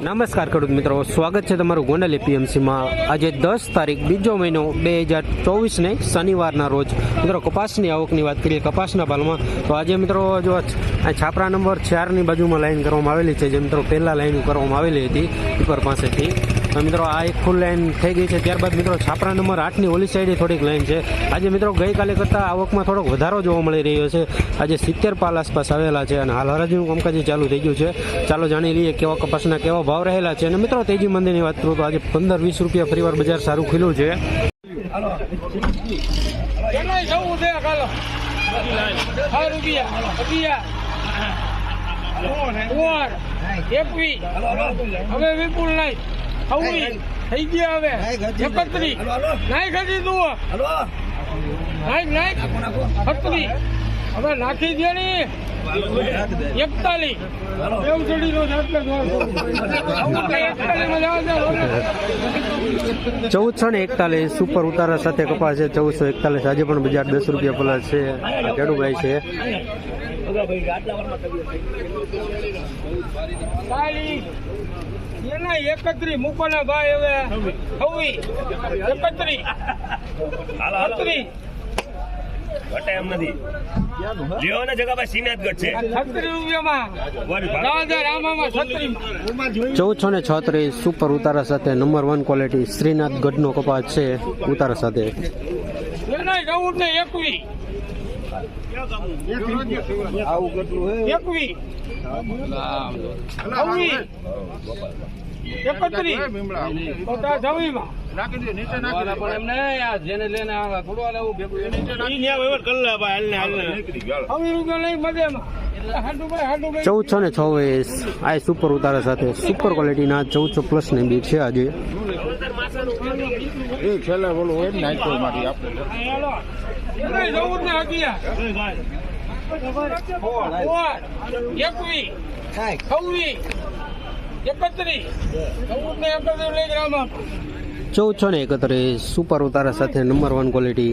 નમસ્કાર ખેડૂત મિત્રો, સ્વાગત છે તમારું ગોંડલ એપીએમસીમાં. આજે દસ તારીખ, બીજો મહિનો, બે હજાર ચોવીસને શનિવારના રોજ. મિત્રો, કપાસની આવકની વાત કરીએ, કપાસના ભાલમાં તો આજે મિત્રો, જો છાપરા નંબર ચારની બાજુમાં લાઈન કરવામાં આવેલી છે, જે મિત્રો પહેલાં લાઈન કરવામાં આવેલી હતી, ઉપર પાસેથી. મિત્રો આ એક ફૂલ લાઈન થઈ ગઈ છે ત્યારબાદ મિત્રો છાપરા નંબર આઠની ઓલી સાઈડે થોડીક લાઈન છે આજે મિત્રો ગઈકાલે કરતાં આવકમાં થોડોક વધારો જોવા મળી રહ્યો છે આજે સિત્તેર પાલ આસપાસ આવેલા છે અને હાલ હરાજીનું કામકાજ ચાલુ થઈ ગયું છે ચાલો જાણી લઈએ કેવા કપાસના કેવા ભાવ રહેલા છે અને મિત્રો તેજી મંદિરની વાત કરું તો આજે પંદર વીસ રૂપિયા ફરીવાર બજાર સારું ખુલ્યું છે હવે વિપુલ નહીં છવ્વી થઈ ગયા હવે. એકત્રી નાઈ ખરી તું નાઈક નાઈક છત્રી હવે નાખી દે ને. એકતાલીસ ચૌદસો ને એકતાલીસ સુપર ઉતારા સાથે કપાસ છે ચૌદસો એકતાલીસ. આજે પણ બજાર દસ રૂપિયા પ્લસ છે. ખેડૂભાઈ છે. એના એકત્રી મૂકોના ભાઈ હવે છવ્વી. એકત્રી. ઘટે એમ નથી. લ્યો ને જગા છે. છત્રી રૂપિયામાં. રાજા રામામાં છત્રી ચૌદસો ને છત્રીસ સુપર ઉતારા સાથે નંબર વન ક્વોલિટી શ્રીનાથ ગઢનો કપાસ છે ઉતારા સાથે. એના ચૌદ ને એકવી એકવી છવ્વી એકત્રી બધા છવ્વીમાં છવ્વી રૂપિયા લઈ મધ્યમાં હાડુભાઈ હાડુભાઈ ચૌદસો ને છવ્વીસ આ સુપર ઉતારા સાથે સુપર ક્વોલિટીના ચૌદસો પ્લસની બી છે આજે ચૌદ ને અગિયાર. એકવી. છવ્વી એકત્રીસ. ચૌદ ને એકત્રીસ લઈ ગ્રામમાં ચૌદસો ને એકત્રીસ સુપર ઉતારા સાથે નંબર વન ક્વોલિટી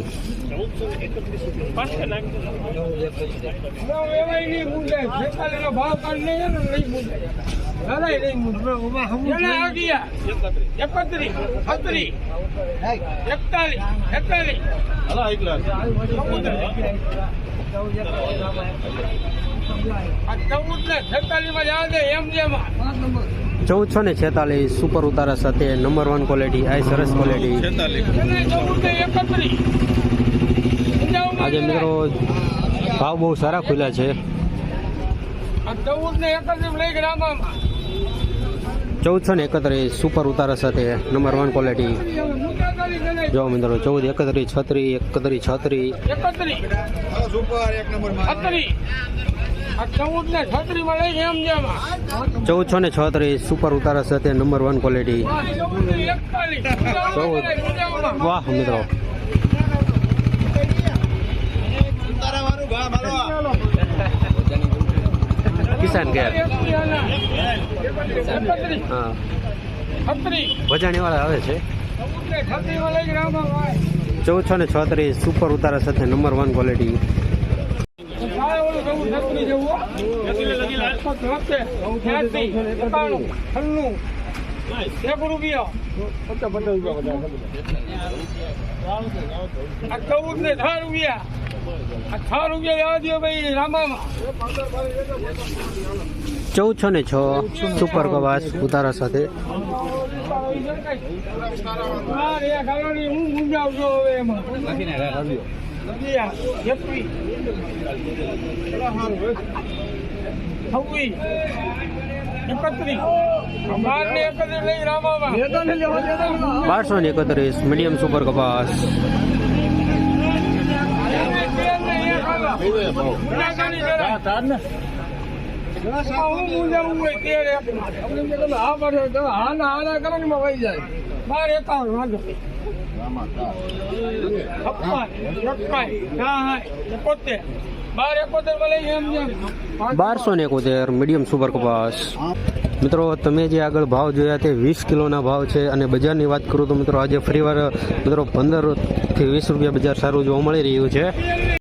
ચૌદ. ને છેતાલીસમાં જવા દે એમ જેમાં. ચૌદસો ને છેતાલીસ સુપર ઉતારા સાથે નંબર વન ક્વોલિટી આ સરસ ક્વોલિટી આજે મિત્રો ભાવ બહુ સારા ખુલ્યા છે. ચૌદ ને એકત્રીસ ચૌદસો ને એકત્રીસ સુપર ઉતારા સાથે નંબર વન ક્વોલિટી જો મિત્રો ચૌદ એકત્રીસ છત્રીસ એકત્રીસ છત્રીસ. ચૌદસો ને છત્રીસ સુપર ઉતારા સાથે નંબર વન ક્વોલિટી ચૌદ. વાહ મિત્રો. કિસાન કેર હા. ભજાણી વાળા આવે છે. ચૌદસો ને છત્રીસ સુપર ઉતારા સાથે નંબર વન ક્વોલિટી એક રૂપિયો આ ચૌદ ને છ રૂપિયા. આ છ રૂપિયા દો ભાઈ રામામાં. ચૌદસો ને છ સુપર કવાસ ઉતારા સાથે. હું ગુંજાવજો હવે એમાં. એકવીસ, છવ્વીસ. બારસો ને એકત્રીસ મીડિયમ સુપર કપાસ હા ના એક હાલો. ગુનાગાની વહી જાય હું બાર એકાવન વાંધો બારસો ને એકોતેર મીડિયમ સુપર કપાસ. મિત્રો, તમે જે આગળ ભાવ જોયા તે વીસ કિલોના ભાવ છે અને બજારની વાત કરું તો મિત્રો, આજે ફરીવાર, મિત્રો પંદરથી વીસ રૂપિયા બજાર સારું જોવા મળી રહ્યું છે.